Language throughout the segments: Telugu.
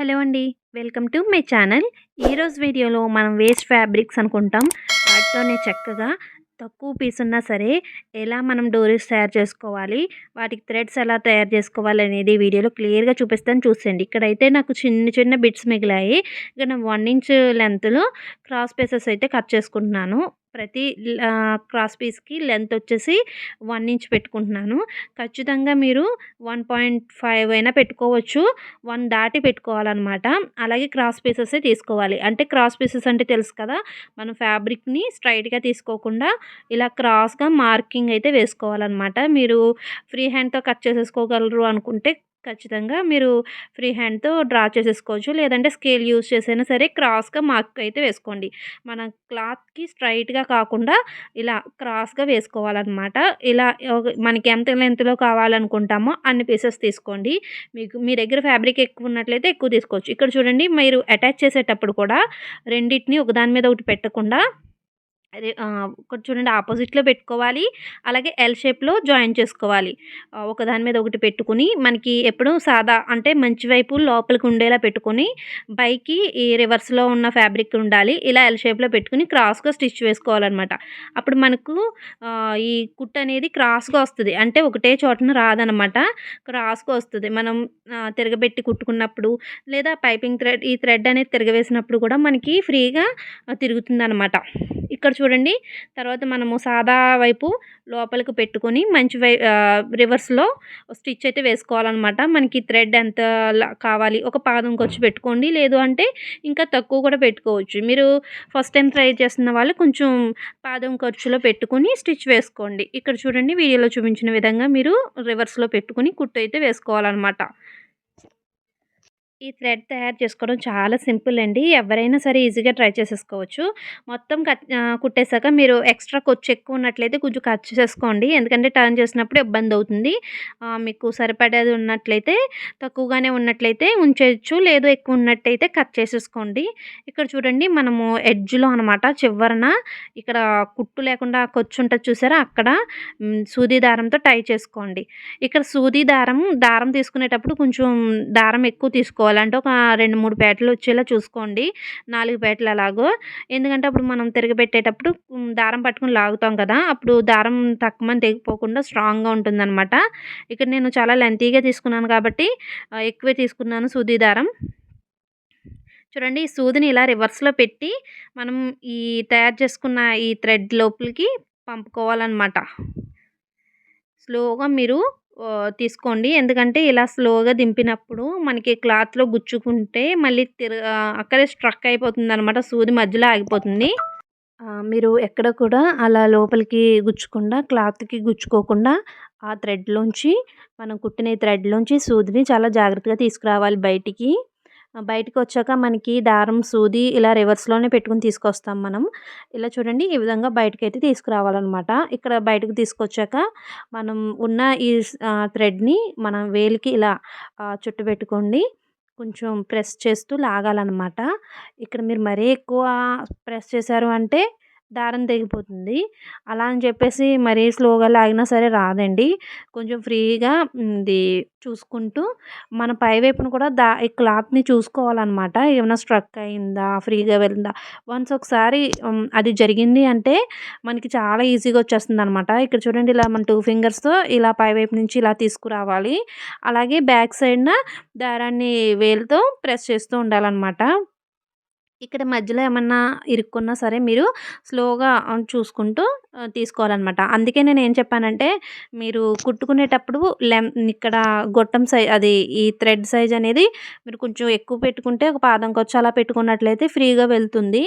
హలో అండి. Welcome to my channel. ఈరోజు వీడియోలో మనం వేస్ట్ ఫ్యాబ్రిక్స్ అనుకుంటాం. వాటితోనే చక్కగా తక్కువ పీస్ ఉన్నా సరే ఎలా మనం డోరీస్ తయారు చేసుకోవాలి వాటికి థ్రెడ్స్ ఎలా తయారు చేసుకోవాలి అనేది వీడియోలో క్లియర్గా చూపిస్తాను చూసేయండి. ఇక్కడైతే నాకు చిన్న చిన్న బిట్స్ మిగిలాయి. ఇక్కడ వన్ ఇంచ్ లెంత్లో క్రాస్ పీసెస్ అయితే కట్ చేసుకుంటున్నాను. ప్రతి క్రాస్ పీస్కి లెంత్ వచ్చేసి వన్ ఇంచ్ పెట్టుకుంటున్నాను. ఖచ్చితంగా మీరు వన్ పాయింట్ ఫైవ్ అయినా పెట్టుకోవచ్చు. వన్ దాటి పెట్టుకోవాలన్నమాట. అలాగే క్రాస్ పీసెస్ తీసుకోవాలి. అంటే క్రాస్ పీసెస్ అంటే తెలుసు కదా మనం ఫ్యాబ్రిక్ని స్ట్రైట్గా తీసుకోకుండా ఇలా క్రాస్గా మార్కింగ్ అయితే వేసుకోవాలన్నమాట. మీరు ఫ్రీ హ్యాండ్తో కట్ చేసేసుకోగలరు అనుకుంటే ఖచ్చితంగా మీరు ఫ్రీ హ్యాండ్తో డ్రా చేసేసుకోవచ్చు. లేదంటే స్కేల్ యూస్ చేసైనా సరే క్రాస్గా మార్క్ అయితే వేసుకోండి. మన క్లాత్కి స్ట్రైట్గా కాకుండా ఇలా క్రాస్గా వేసుకోవాలన్నమాట. ఇలా మనకి ఎంత లెంత్లో కావాలనుకుంటామో అన్ని పీసెస్ తీసుకోండి. మీకు మీ దగ్గర ఫ్యాబ్రిక్ ఎక్కువ ఉన్నట్లయితే ఎక్కువ తీసుకోవచ్చు. ఇక్కడ చూడండి మీరు అటాచ్ చేసేటప్పుడు కూడా రెండింటిని ఒకదాని మీద ఒకటి పెట్టకుండా చూడండి ఆపోజిట్లో పెట్టుకోవాలి. అలాగే ఎల్ షేప్లో జాయిన్ చేసుకోవాలి. ఒకదాని మీద ఒకటి పెట్టుకుని మనకి ఎప్పుడు సాదా అంటే మంచి వైపు లోపలికి ఉండేలా పెట్టుకొని పైకి ఈ రివర్స్లో ఉన్న ఫ్యాబ్రిక్ ఉండాలి. ఇలా ఎల్ షేప్లో పెట్టుకుని క్రాస్గా స్టిచ్ వేసుకోవాలన్నమాట. అప్పుడు మనకు ఈ కుట్ అనేది క్రాస్గా వస్తుంది. అంటే ఒకటే చోటన రాదనమాట క్రాస్గా వస్తుంది. మనం తిరగబెట్టి కుట్టుకున్నప్పుడు లేదా పైపింగ్ థ్రెడ్ ఈ థ్రెడ్ అనేది తిరగవేసినప్పుడు కూడా మనకి ఫ్రీగా తిరుగుతుంది అనమాట ఇక్కడ చూడండి. తర్వాత మనము సాదా వైపు లోపలికి పెట్టుకొని మంచి వై రివర్స్లో స్టిచ్ అయితే వేసుకోవాలన్నమాట. మనకి థ్రెడ్ ఎంత లా- కావాలి? ఒక పాదంకి వచ్చి పెట్టుకోండి. లేదు అంటే ఇంకా తక్కువ కూడా పెట్టుకోవచ్చు. మీరు ఫస్ట్ టైం ట్రై చేస్తున్న వాళ్ళు కొంచెం పాదం ఖర్చులో పెట్టుకుని స్టిచ్ వేసుకోండి. ఇక్కడ చూడండి వీడియోలో చూపించిన విధంగా మీరు రివర్స్లో పెట్టుకుని కుట్టు అయితే వేసుకోవాలన్నమాట. ఈ థ్రెడ్ తయారు చేసుకోవడం చాలా సింపుల్ అండి. ఎవరైనా సరే ఈజీగా ట్రై చేసేసుకోవచ్చు. మొత్తం కట్ కుట్టేశాక మీరు ఎక్స్ట్రా ఖర్చు ఎక్కువ ఉన్నట్లయితే కొంచెం కట్ చేసుకోండి ఎందుకంటే టర్న్ చేసినప్పుడు ఇబ్బంది అవుతుంది. మీకు సరిపడేది ఉన్నట్లయితే తక్కువగానే ఉన్నట్లయితే ఉంచేయచ్చు లేదు ఎక్కువ ఉన్నట్టయితే కట్ చేసేసుకోండి. ఇక్కడ చూడండి మనము ఎడ్జ్లో అనమాట చివరన ఇక్కడ కుట్టు లేకుండా ఖర్చు ఉంటుంది చూసారా? అక్కడ సూది దారంతో టై చేసుకోండి. ఇక్కడ సూది దారం దారం తీసుకునేటప్పుడు కొంచెం దారం ఎక్కువ తీసుకోవాలి. అంటే ఒక రెండు మూడు పేటలు వచ్చేలా చూసుకోండి. నాలుగు పేటలు అలాగో. ఎందుకంటే అప్పుడు మనం తిరగబెట్టేటప్పుడు దారం పట్టుకుని లాగుతాం కదా అప్పుడు దారం తక్కువ తెగిపోకుండా స్ట్రాంగ్గా ఉంటుందన్నమాట. ఇక్కడ నేను చాలా లెంతీగా తీసుకున్నాను కాబట్టి ఎక్కువే తీసుకున్నాను సూది దారం. చూడండి ఈ సూదిని ఇలా రివర్స్లో పెట్టి మనం ఈ తయారు చేసుకున్న ఈ థ్రెడ్ లోపలికి పంపుకోవాలన్నమాట. స్లోగా మీరు తీసుకోండి. ఎందుకంటే ఇలా స్లోగా దింపినప్పుడు మనకి క్లాత్లో గుచ్చుకుంటే మళ్ళీ తిర అక్కడే స్ట్రక్ అయిపోతుంది అనమాట సూది మధ్యలో ఆగిపోతుంది. మీరు ఎక్కడ కూడా అలా లోపలికి గుచ్చకుండా క్లాత్కి గుచ్చుకోకుండా ఆ థ్రెడ్లోంచి మనం కుట్టిన ఈ థ్రెడ్లోంచి సూదిని చాలా జాగ్రత్తగా తీసుకురావాలి బయటికి. బయటకు వచ్చాక మనకి దారం సూది ఇలా రివర్స్లోనే పెట్టుకుని తీసుకొస్తాం మనం. ఇలా చూడండి ఈ విధంగా బయటకు అయితే తీసుకురావాలన్నమాట. ఇక్కడ బయటకు తీసుకొచ్చాక మనం ఉన్న ఈ థ్రెడ్ని మనం వేలికి ఇలా చుట్టు పెట్టుకోండి. కొంచెం ప్రెస్ చేస్తూ లాగాలన్నమాట. ఇక్కడ మీరు మరీ ఎక్కువ ప్రెస్ చేశారు అంటే దారం తెగిపోతుంది. అలా అని చెప్పేసి మరీ స్లోగా లాగినా సరే రాదండి. కొంచెం ఫ్రీగా ఇది చూసుకుంటూ మన పై వైపున కూడా దా ఈ క్లాత్ని చూసుకోవాలన్నమాట. ఏమైనా స్ట్రక్ అయిందా ఫ్రీగా వెళ్ళిందా? వన్స్ ఒకసారి అది జరిగింది అంటే మనకి చాలా ఈజీగా వచ్చేస్తుంది అనమాట ఇక్కడ చూడండి ఇలా మన టూ ఫింగర్స్తో ఇలా పై వైపు నుంచి ఇలా తీసుకురావాలి. అలాగే బ్యాక్ సైడ్న దారాన్ని వేలుతో ప్రెస్ చేస్తూ ఉండాలన్నమాట. ఇక్కడ మధ్యలో ఏమన్నా ఇరుక్కున్నా సరే మీరు స్లోగా చూసుకుంటూ తీసుకోవాలన్నమాట. అందుకే నేను ఏం చెప్పానంటే మీరు కుట్టుకునేటప్పుడు లెం ఇక్కడ గొట్టం సైజ్ అది ఈ థ్రెడ్ సైజ్ అనేది మీరు కొంచెం ఎక్కువ పెట్టుకుంటే ఒక పాదం కొచ్చు అలా పెట్టుకున్నట్లయితే ఫ్రీగా వెళ్తుంది.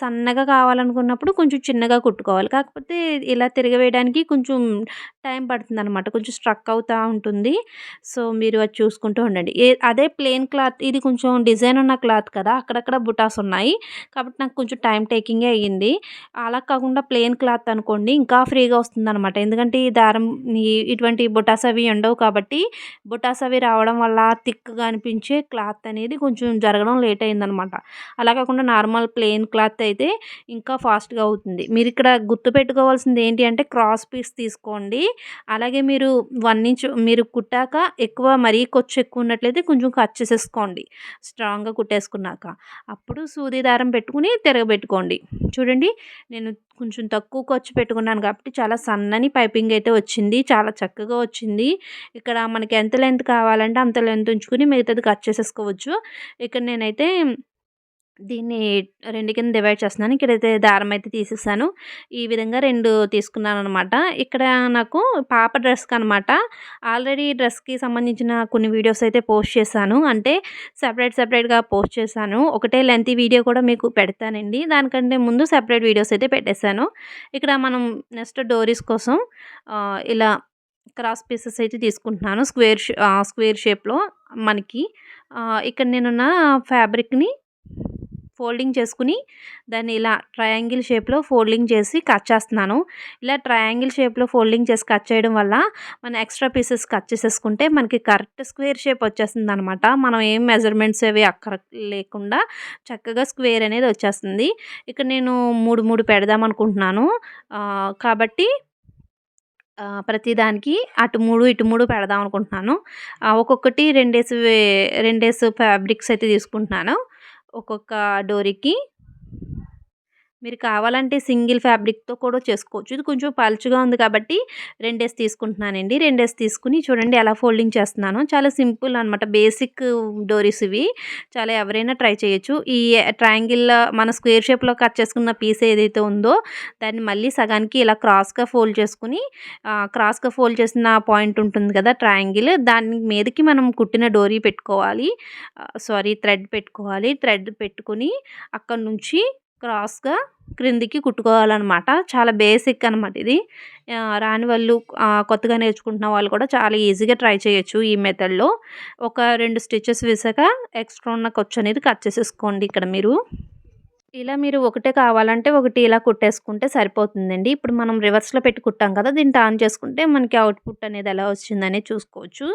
సన్నగా కావాలనుకున్నప్పుడు కొంచెం చిన్నగా కుట్టుకోవాలి. కాకపోతే ఇలా తిరగవేయడానికి కొంచెం టైం పడుతుంది అనమాట కొంచెం స్ట్రక్ అవుతూ ఉంటుంది. సో మీరు అది చూసుకుంటూ ఉండండి. అదే ప్లెయిన్ క్లాత్ ఇది కొంచెం డిజైన్ ఉన్న క్లాత్ కదా అక్కడక్కడ బుటాస్ ఉన్నాయి. కాబట్టి నాకు కొంచెం టైం టేకింగే అయ్యింది. అలా కాకుండా ప్లెయిన్ క్లాత్ అనుకోండి ఇంకా ఫ్రీగా వస్తుందన్నమాట. ఎందుకంటే ఈ దారం ఇటువంటి బుటాస్ అవి ఉండవు కాబట్టి బుటాస్ అవి రావడం వల్ల థిక్గా అనిపించే క్లాత్ అనేది కొంచెం జరగడం లేట్ అయిందనమాట అలా కాకుండా నార్మల్ ప్లెయిన్ క్లాత్ అయితే ఇంకా ఫాస్ట్గా అవుతుంది. మీరు ఇక్కడ గుర్తు పెట్టుకోవాల్సింది ఏంటి అంటే క్రాస్ పీస్ తీసుకోండి. అలాగే మీరు వన్ ఇంచ్ మీరు కుట్టాక ఎక్కువ మరీ కొచ్చు ఎక్కువ ఉన్నట్లయితే కొంచెం కట్ చేసేసుకోండి. స్ట్రాంగ్గా కుట్టేసుకున్నాక. అప్పుడు సూది దారం పెట్టుకుని తిరగబెట్టుకోండి. చూడండి నేను కొంచెం తక్కువ ఖర్చు పెట్టుకున్నాను కాబట్టి చాలా సన్నని పైపింగ్ అయితే వచ్చింది చాలా చక్కగా వచ్చింది. ఇక్కడ మనకి ఎంత లెంత్ కావాలంటే అంత లెంత్ ఉంచుకుని మిగతాది కట్ చేసేసుకోవచ్చు. ఇక్కడ నేనైతే దీన్ని రెండు కింద డివైడ్ చేస్తున్నాను. ఇక్కడైతే దారం అయితే తీసేసాను. ఈ విధంగా రెండు తీసుకున్నాను అనమాట ఇక్కడ నాకు పాప డ్రెస్కి అనమాట ఆల్రెడీ డ్రెస్కి సంబంధించిన కొన్ని వీడియోస్ అయితే పోస్ట్ చేశాను. అంటే సపరేట్ సపరేట్గా పోస్ట్ చేశాను. ఒకటే లెంత్ వీడియో కూడా మీకు పెడతానండి. దానికంటే ముందు సపరేట్ వీడియోస్ అయితే పెట్టేశాను. ఇక్కడ మనం నెక్స్ట్ డోరీస్ కోసం ఇలా క్రాస్ పీసెస్ అయితే తీసుకుంటున్నాను. స్క్వేర్ షే- స్క్వేర్ షేప్లో మనకి. ఇక్కడ నేనున్న ఫ్యాబ్రిక్ని ఫోల్డింగ్ చేసుకుని దాన్ని ఇలా ట్రయాంగిల్ షేప్లో ఫోల్డింగ్ చేసి కట్ చేస్తున్నాను. ఇలా ట్రయాంగిల్ షేప్లో ఫోల్డింగ్ చేసి కట్ చేయడం వల్ల మనం ఎక్స్ట్రా పీసెస్ కట్ చేసేసుకుంటే మనకి కరెక్ట్ స్క్వేర్ షేప్ వచ్చేస్తుంది అనమాట మనం ఏం మెజర్మెంట్స్ అవి అక్కర లేకుండా చక్కగా స్క్వేర్ అనేది వచ్చేస్తుంది. ఇక్కడ నేను మూడు మూడు పెడదాం అనుకుంటున్నాను. కాబట్టి ప్రతిదానికి అటు మూడు ఇటు మూడు పెడదాం అనుకుంటున్నాను. ఒక్కొక్కటి రెండేసి రెండేసి ఫ్యాబ్రిక్స్ అయితే తీసుకుంటున్నాను. ఒక్కొక్క డోరీకి మీరు కావాలంటే సింగిల్ ఫ్యాబ్రిక్తో కూడా చేసుకోవచ్చు. ఇది కొంచెం పలుచుగా ఉంది కాబట్టి రెండేసి తీసుకుంటున్నానండి. రెండేసి తీసుకుని చూడండి ఎలా ఫోల్డింగ్ చేస్తున్నాను. చాలా సింపుల్ అనమాట బేసిక్ డోరీస్ ఇవి. చాలా ఎవరైనా ట్రై చేయొచ్చు. ఈ ట్రయాంగిల్ మన స్క్వేర్ షేప్లో కట్ చేసుకున్న పీస్ ఏదైతే ఉందో దాన్ని మళ్ళీ సగానికి ఇలా క్రాస్గా ఫోల్డ్ చేసుకుని క్రాస్గా ఫోల్డ్ చేసిన పాయింట్ ఉంటుంది కదా ట్రయాంగిల్ దాని మీదకి మనం కుట్టిన డోరీ పెట్టుకోవాలి. సారీ థ్రెడ్ పెట్టుకోవాలి. థ్రెడ్ పెట్టుకుని అక్కడ నుంచి క్రాస్గా క్రిందికి కుట్టుకోవాలన్నమాట. చాలా బేసిక్ అనమాట ఇది. రాని వాళ్ళు కొత్తగా నేర్చుకుంటున్న వాళ్ళు కూడా చాలా ఈజీగా ట్రై చేయొచ్చు ఈ మెథడ్లో. ఒక రెండు స్టిచెస్ వేసాక ఎక్స్ట్రా ఉన్న ఖర్చు అనేది కట్ చేసేసుకోండి ఇక్కడ మీరు. ఇలా మీరు ఒకటే కావాలంటే ఒకటి ఇలా కుట్టేసుకుంటే సరిపోతుందండి. ఇప్పుడు మనం రివర్స్లో పెట్టి కుట్టాం కదా దీన్ని టాన్ చేసుకుంటే మనకి అవుట్పుట్ అనేది ఎలా వచ్చిందనే చూసుకోవచ్చు.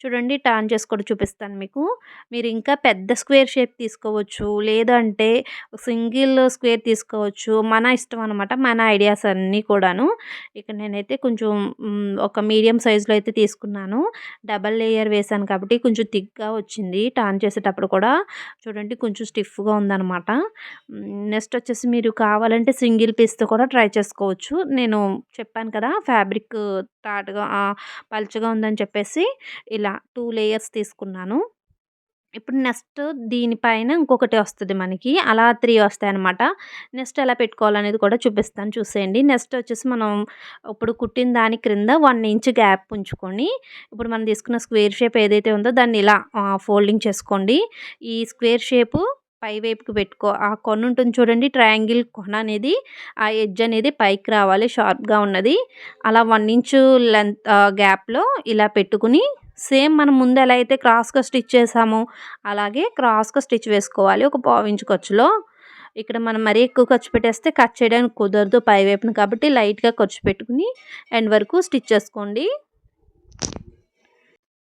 చూడండి టాన్ చేసుకోవడం చూపిస్తాను మీకు. మీరు ఇంకా పెద్ద స్క్వేర్ షేప్ తీసుకోవచ్చు లేదంటే సింగిల్ స్క్వేర్ తీసుకోవచ్చు మన ఇష్టం అనమాట మన ఐడియాస్ అన్నీ కూడాను. ఇక్కడ నేనైతే కొంచెం ఒక మీడియం సైజులో అయితే తీసుకున్నాను. డబల్ లేయర్ వేసాను కాబట్టి కొంచెం థిక్గా వచ్చింది టాన్ చేసేటప్పుడు కూడా. చూడండి కొంచెం స్టిఫ్గా ఉందన్నమాట. నెక్స్ట్ వచ్చేసి మీరు కావాలంటే సింగిల్ పీస్తో కూడా ట్రై చేసుకోవచ్చు. నేను చెప్పాను కదా ఫ్యాబ్రిక్ తాటుగా పలుచగా ఉందని చెప్పేసి ఇలా టూ లేయర్స్ తీసుకున్నాను. ఇప్పుడు నెక్స్ట్ దీనిపైన ఇంకొకటి వస్తుంది మనకి అలా త్రీ వస్తాయి అనమాట నెక్స్ట్ ఎలా పెట్టుకోవాలనేది కూడా చూపిస్తాను చూసేయండి. నెక్స్ట్ వచ్చేసి మనం ఇప్పుడు కుట్టిన దాని క్రింద వన్ ఇంచ్ గ్యాప్ ఉంచుకొని ఇప్పుడు మనం తీసుకున్న స్క్వేర్ షేప్ ఏదైతే ఉందో దాన్ని ఇలా ఫోల్డింగ్ చేసుకోండి. ఈ స్క్వేర్ షేపు పై వైపుకి పెట్టుకో. ఆ కొన ఉంటుంది చూడండి. ట్రయాంగిల్ కొన అనేది ఆ ఎడ్జ్ అనేది పైకి రావాలి. షార్ప్గా ఉన్నది. అలా వన్ ఇంచు లెంత్ గ్యాప్లో ఇలా పెట్టుకుని సేమ్ మనం ముందు ఎలా అయితే క్రాస్గా స్టిచ్ చేసామో అలాగే క్రాస్గా స్టిచ్ వేసుకోవాలి. ఒక పావు ఇంచు ఖర్చులో. ఇక్కడ మనం మరీ ఎక్కువ ఖర్చు పెట్టేస్తే కట్ చేయడానికి కుదరదు పైవైపున కాబట్టి లైట్గా ఖర్చు పెట్టుకుని ఎండ్ వరకు స్టిచ్ చేసుకోండి.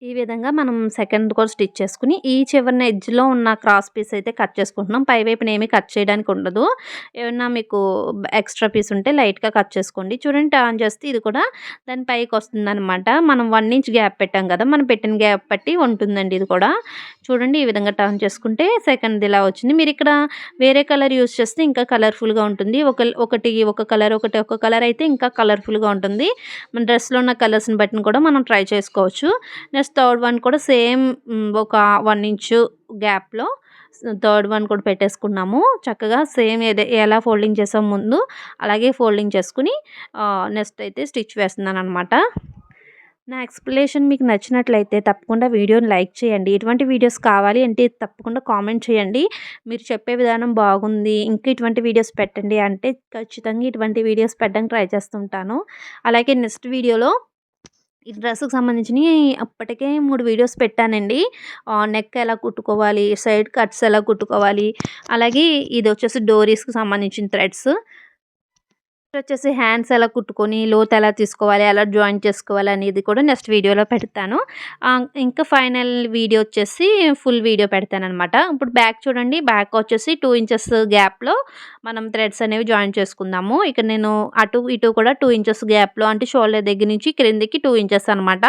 ఈ విధంగా మనం సెకండ్ కూడా స్టిచ్ చేసుకుని ఈ చివరిన ఎడ్జ్లో ఉన్న క్రాస్ పీస్ అయితే కట్ చేసుకుంటున్నాం. పై వైపున ఏమీ కట్ చేయడానికి ఉండదు. ఏమన్నా మీకు ఎక్స్ట్రా పీస్ ఉంటే లైట్గా కట్ చేసుకోండి. చూడండి టర్న్ చేస్తే ఇది కూడా దాని పైకి వస్తుంది అనమాట మనం వన్ ఇంచ్ గ్యాప్ పెట్టాం కదా మనం పెట్టిన గ్యాప్ బట్టి ఉంటుందండి ఇది కూడా. చూడండి ఈ విధంగా టర్న్ చేసుకుంటే సెకండ్ ఇలా వచ్చింది. మీరు ఇక్కడ వేరే కలర్ యూస్ చేస్తే ఇంకా కలర్ఫుల్గా ఉంటుంది. ఒక ఒకటి ఒక కలర్ ఒకటి ఒక కలర్ అయితే ఇంకా కలర్ఫుల్గా ఉంటుంది. మన డ్రెస్లో ఉన్న కలర్స్ని బట్టి కూడా మనం ట్రై చేసుకోవచ్చు. నెక్స్ట్ థర్డ్ వన్ కూడా సేమ్ ఒక వన్ ఇంచు గ్యాప్లో థర్డ్ వన్ కూడా పెట్టేసుకున్నాము. చక్కగా సేమ్ ఏదే ఎలా ఫోల్డింగ్ చేసాం ముందు అలాగే ఫోల్డింగ్ చేసుకుని నెక్స్ట్ అయితే స్టిచ్ వేస్తున్నాను అనమాట నా ఎక్స్ప్లెనేషన్ మీకు నచ్చినట్లయితే తప్పకుండా వీడియోని లైక్ చేయండి. ఇటువంటి వీడియోస్ కావాలి అంటే తప్పకుండా కామెంట్ చేయండి. మీరు చెప్పే విధానం బాగుంది ఇంకా ఇటువంటి వీడియోస్ పెట్టండి అంటే ఖచ్చితంగా ఇటువంటి వీడియోస్ పెట్టడానికి ట్రై చేస్తుంటాను. అలాగే నెక్స్ట్ వీడియోలో ఈ డ్రెస్‌కి సంబంధించిన అప్పటికే మూడు వీడియోస్ పెట్టానండి. నెక్ ఎలా కుట్టుకోవాలి, సైడ్ కట్స్ ఎలా కుట్టుకోవాలి, అలాగే ఇది వచ్చేసి డోరీస్‌కి సంబంధించిన థ్రెడ్స్. వచ్చేసి హ్యాండ్స్ ఎలా కుట్టుకొని, లోత్ ఎలా తీసుకోవాలి, ఎలా జాయిన్ చేసుకోవాలి అనేది కూడా నెక్స్ట్ వీడియోలో పెడతాను. ఇంకా ఫైనల్ వీడియో వచ్చేసి ఫుల్ వీడియో పెడతాననమాట. ఇప్పుడు బ్యాక్ చూడండి. బ్యాక్ వచ్చేసి టూ ఇంచెస్ గ్యాప్‌లో మనం థ్రెడ్స్ అనేవి జాయిన్ చేసుకుందాము. ఇక్కడ నేను అటు, ఇటు కూడా టూ ఇంచెస్ గ్యాప్‌లో అంటే షోల్డర్ దగ్గర నుంచి క్రిందికి టూ ఇంచెస్ అనమాట.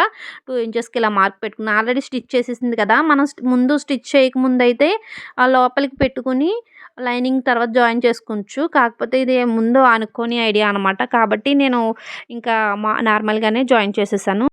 టూ ఇంచెస్‌కి ఇలా మార్క్ పెట్టుకుని ఆల్రెడీ స్టిచ్ చేసేసింది కదా! మనం ముందు స్టిచ్ చేయకముందయితే ఆ లోపలికి పెట్టుకొని లైనింగ్ తర్వాత జాయిన్ చేసుకోవచ్చు. కాకపోతే ఇది ముందు అనుకొని ఐడియా అనమాట. కాబట్టి నేను ఇంకా మా నార్మల్‌గానే జాయిన్ చేసేసాను.